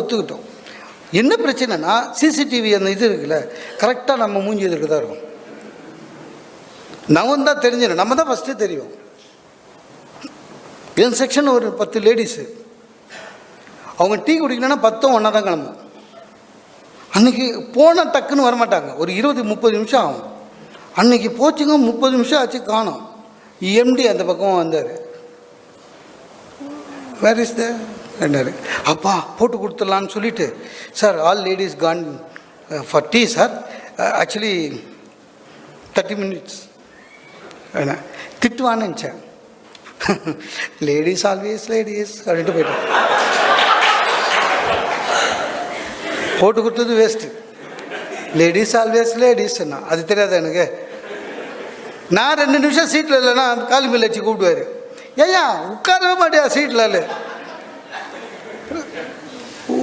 ஒத்துக்கிட்டோம். என்ன பிரச்சனைனா சிசிடிவி அந்த இது இருக்குல்ல கரெக்டாக நம்ம மூஞ்சி எதிர்க்கு தான் இருக்கும். நம்ம தான் தெரிஞ்சிடும் நம்ம தான் ஃபஸ்ட்டு தெரியும். என் செக்ஷன் ஒரு பத்து லேடிஸு அவங்க டீ குடிக்கணும்னா பத்தும் ஒன்றா தான் கிளம்பும். அன்னைக்கு போனால் டக்குன்னு வரமாட்டாங்க. ஒரு இருபது முப்பது நிமிஷம் ஆகும். அன்னைக்கு போச்சுங்க முப்பது நிமிஷம் ஆச்சு காணும். எம்டி அந்த பக்கம் வந்தார். வேர் இஸ் த ரெண்டாரு அப்பா போட்டு கொடுத்துடலான்னு சொல்லிட்டு sir all ladies gone for tea sir actually thirty minutes என்ன? திட்டுவான்னு நினச்சேன். லேடிஸ் ஆல்வேஸ் லேடிஸ் அப்படின்ட்டு போயிட்டேன் போட்டு கொடுத்தது வேஸ்ட்டு லேடிஸ் ஆல்வேஸ் என்ன அது தெரியாது எனக்கு? நான் ரெண்டு நிமிஷம் சீட்டில் இல்லைன்னா காலி மேல் வச்சு கூப்பிடுவார். ஏய்யா உட்காரவே மாட்டியா சீட்டில் இல்லை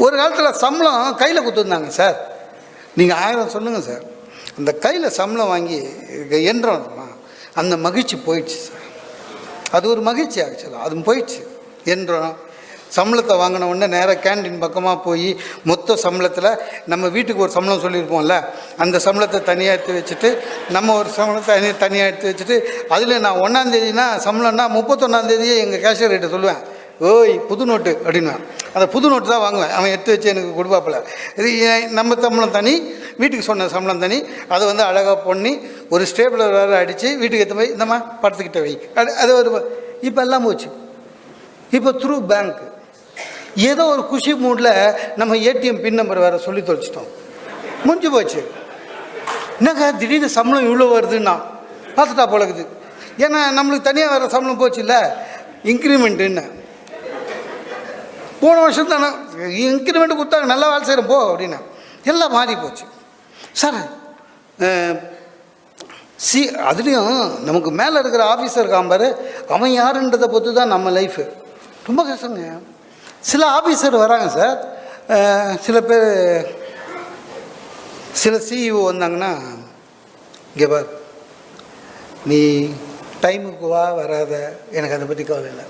ஒரு காலத்தில் சம்பளம் கையில் கொடுத்துருந்தாங்க சார் நீங்கள் ஆயிரம் சொல்லுங்கள் சார் அந்த கையில் சம்பளம் வாங்கி என்றோம் அந்த மகிழ்ச்சி போயிடுச்சு சார் அது ஒரு மகிழ்ச்சி ஆக்சுவலாக அது போயிடுச்சு. என்றோம் சம்பளத்தை வாங்கின உடனே நேராக கேண்டீன் பக்கமாக போய் மொத்த சம்பளத்தில் நம்ம வீட்டுக்கு ஒரு சம்பளம் சொல்லியிருப்போம்ல அந்த சம்பளத்தை தனியாக எடுத்து வச்சுட்டு நம்ம ஒரு சம்பளத்தை தனி தனியாக எடுத்து வச்சுட்டு அதில் நான் ஒன்றாந்தேதினா சம்பளம்னா முப்பத்தொன்னாந்தேதியே எங்கள் கேஷியர் ரேட்டை சொல்லுவேன். ஓய் புது நோட்டு அப்படின்னா. அந்த புது நோட்டு தான் வாங்குவேன். அவன் எடுத்து வச்சு எனக்கு கொடுப்பாப்புல. இது நம்ம சம்பளம் தனி வீட்டுக்கு சொன்ன சம்பளம் தனி. அதை வந்து அழகாக பண்ணி ஒரு ஸ்டேபிளர் வேறு அடித்து வீட்டுக்கு எடுத்து போய் இந்தம்மா படத்துக்கிட்ட வை. அது அது ஒரு இப்போ எல்லாம் போச்சு. இப்போ த்ரூ பேங்க் ஏதோ ஒரு குஷி மூடில் நம்ம ஏடிஎம் பின் நம்பர் வேறு சொல்லி தொலைச்சிட்டோம். முடிஞ்சு போச்சு. என்னங்க திடீர்னு சம்பளம் இவ்வளோ வருதுன்னா? பார்த்துட்டா போலக்குது ஏன்னா நம்மளுக்கு தனியாக வேறு சம்பளம் போச்சு இல்லை இன்க்ரிமெண்ட்டுன்னு போன வருஷம் தானே இன்க்ரிமெண்ட் கொடுத்தாங்க நல்லா வேலை செய்கிறோம் போ அப்படின்னு. எல்லாம் மாறி போச்சு. சார் சி அதுலேயும் நமக்கு மேலே இருக்கிற ஆஃபீஸர் காம்பார் அவன் யாருன்றதை பொறுத்து தான் நம்ம லைஃபு ரொம்ப கஷ்டங்க. சில ஆஃபீஸர் வராங்க சார். சில பேர் சில சிஇஓ வந்தாங்கன்னா இங்கே பார் நீ டைமுக்கு வா வராத. எனக்கு அதை பற்றி கவலை இல்லை.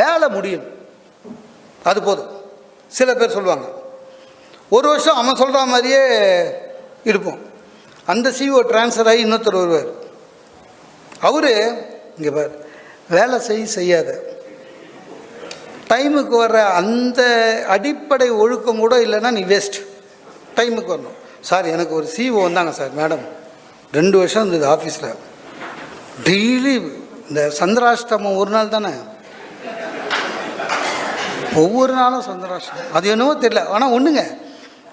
வேலை முடியும். அது போதும். சில பேர் சொல்லுவாங்க. ஒரு வருஷம் அவன் சொல்கிற மாதிரியே இருப்போம். அந்த சிஓ ட்ரான்ஸ்ஃபர் ஆகி இன்னொருத்தர் வருவார். அவர் இங்கே பார் வேலை செய் செய்யாத. டைமுக்கு வர்ற அந்த அடிப்படை ஒழுக்கம் கூட இல்லைன்னா நீ வேஸ்ட் டைமுக்கு வரணும். சார் எனக்கு ஒரு சிஓ வந்தாங்க சார் மேடம். ரெண்டு வருஷம் இருந்தது ஆஃபீஸில் டெய்லி இந்த சந்திராஷ்டமம் ஒரு நாள் தானே? ஒவ்வொரு நாளும் சந்தோஷம் அது என்னவோ தெரியல. ஆனால் ஒன்றுங்க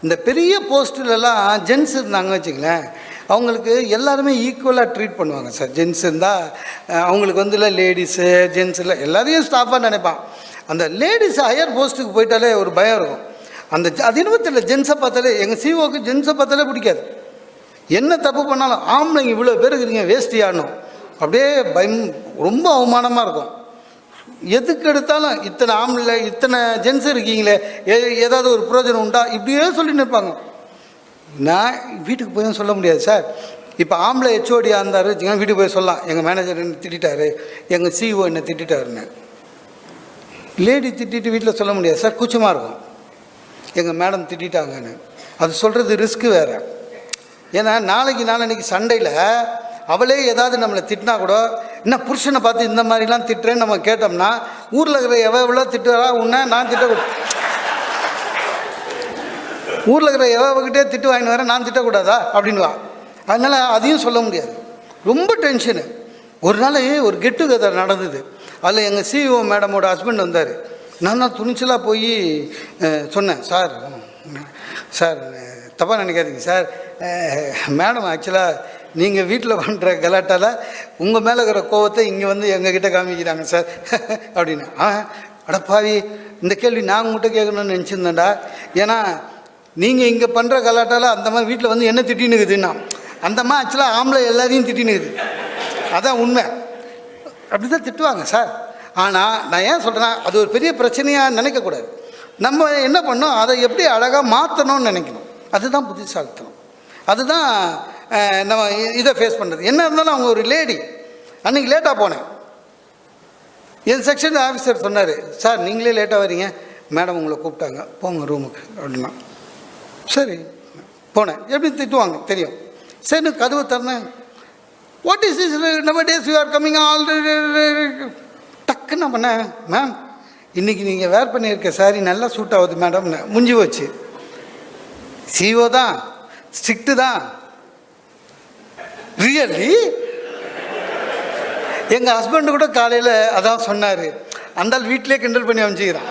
இந்த பெரிய போஸ்ட்டுலலாம் ஜென்ஸ் இருந்தாங்க வச்சுங்களேன் அவங்களுக்கு எல்லாருமே ஈக்குவலாக ட்ரீட் பண்ணுவாங்க. சார் ஜென்ஸ் இருந்தால் அவங்களுக்கு வந்து இல்லை லேடிஸு ஜென்ஸ் இல்லை எல்லாரையும் ஸ்டாஃபாக நினைப்பான். அந்த லேடிஸ் ஹையர் போஸ்ட்டுக்கு போயிட்டாலே ஒரு பயம் இருக்கும். அந்த அது என்னவோ தெரியல. ஜென்ஸை பார்த்தாலே எங்கள் சிஓக்கு ஜென்ஸை பார்த்தாலே பிடிக்காது. என்ன தப்பு பண்ணாலும் ஆம்பளைங்க இவ்வளோ பேர் இருக்கிறீங்க வேஸ்டி ஆடணும் அப்படியே பயம் ரொம்ப அவமானமாக இருக்கும். எதுக்கு எடுத்தாலும் இத்தனை ஆம்பளை இத்தனை ஜென்ஸ் இருக்கீங்களே ஏ ஏதாவது ஒரு பிரயோஜனம் உண்டா? இப்படியே சொல்லி நிற்பாங்க நான் வீட்டுக்கு போய் சொல்ல முடியாது சார். இப்போ ஆம்பளை ஹெச்ஓடியாக இருந்தார் வச்சுக்கோங்க வீட்டுக்கு போய் சொல்லலாம். எங்கள் மேனேஜர் என்ன திட்டாரு எங்கள் சிஇஓ என்ன திட்டாருன்னு லேடி திட்டிட்டு வீட்டில் சொல்ல முடியாது சார். கூச்சமாக இருக்கும். எங்கள் மேடம் திட்டாங்கன்னு அது சொல்கிறது ரிஸ்க்கு வேறு. ஏன்னா நாளைக்கு நாளன்னைக்கு சண்டையில் அவளே ஏதாவது நம்மளை திட்டினா கூட என்ன புருஷனை பார்த்து இந்த மாதிரிலாம் திட்டுறேன்னு நம்ம கேட்டோம்னா ஊரில் இருக்கிற எவ எவ்வளோ திட்டுறா உன்னை நான் திட்டக்கூட ஊரில் இருக்கிற எவகிட்டே திட்டு வாங்கிட்டு வரேன் நான் திட்டக்கூடாதா? அப்படின்வா அதனால் அதையும் சொல்ல முடியாது. ரொம்ப டென்ஷனு. ஒரு நாள் ஒரு கெட் டுகெதர் நடந்தது. அதில் எங்கள் சிஇஓ மேடமோட ஹஸ்பண்ட் வந்தார். நான் தான் துணிச்சலாக போய் சொன்னேன் சார் சார் தப்பாக நினைக்காதீங்க சார். மேடம் ஆக்சுவலாக நீங்கள் வீட்டில் பண்ணுற கலாட்டால் உங்கள் மேலே இருக்கிற கோவத்தை இங்கே வந்து எங்ககிட்ட காமிக்கிறாங்க சார். அப்படின்னு. ஆ அடப்பாவி இந்த கேள்வி நான் உங்கள்கிட்ட கேட்கணும்னு நினச்சிருந்தேன்டா. ஏன்னா நீங்கள் இங்கே பண்ணுற கலாட்டால் அந்த மாதிரி வீட்டில் வந்து என்ன திட்டினுக்குதுன்னா அந்த மாதிரி ஆக்சுவலாக ஆம்பளை எல்லாரையும் திட்டினுக்குது. அதான் உண்மை. அப்படி தான் திட்டுவாங்க சார். ஆனால் நான் ஏன் சொல்கிறேன்னா அது ஒரு பெரிய பிரச்சனையாக நினைக்கக்கூடாது. நம்ம என்ன பண்ணோம் அதை எப்படி அழகாக மாற்றணும்னு நினைக்கணும். அதுதான் புத்திசாலித்தனம். அதுதான் நம்ம இதை ஃபேஸ் பண்ணுறது என்ன இருந்தாலும் அவங்க ஒரு லேடி அன்றைக்கி லேட்டாக போனேன். என் செக்ஷன் ஆஃபீஸர் சொன்னார் சார் நீங்களே லேட்டாக வரீங்க மேடம் உங்களை கூப்பிட்டாங்க. போங்க ரூமுக்கு அப்படின்னா. சரி. போனேன். எப்படி திட்டுவாங்க தெரியும். சரி கதவை திறந்தேன். வாட் இஸ் இஸ் நம்ம days you are coming already டக்குன்னு பண்ணேன். மேம் இன்றைக்கி நீங்கள் வேர் பண்ணியிருக்க சாரி நல்லா சூட் ஆகுது மேடம்னு முடிஞ்சு வச்சு சிஓ தான். ஸ்ட்ரிக்ட்டு தான். ரியலி எங்கள் ஹஸ்பண்டு கூட காலையில் அதான் சொன்னார். அந்தால் வீட்டிலே கிண்டல் பண்ணி அமைச்சிக்கிறான்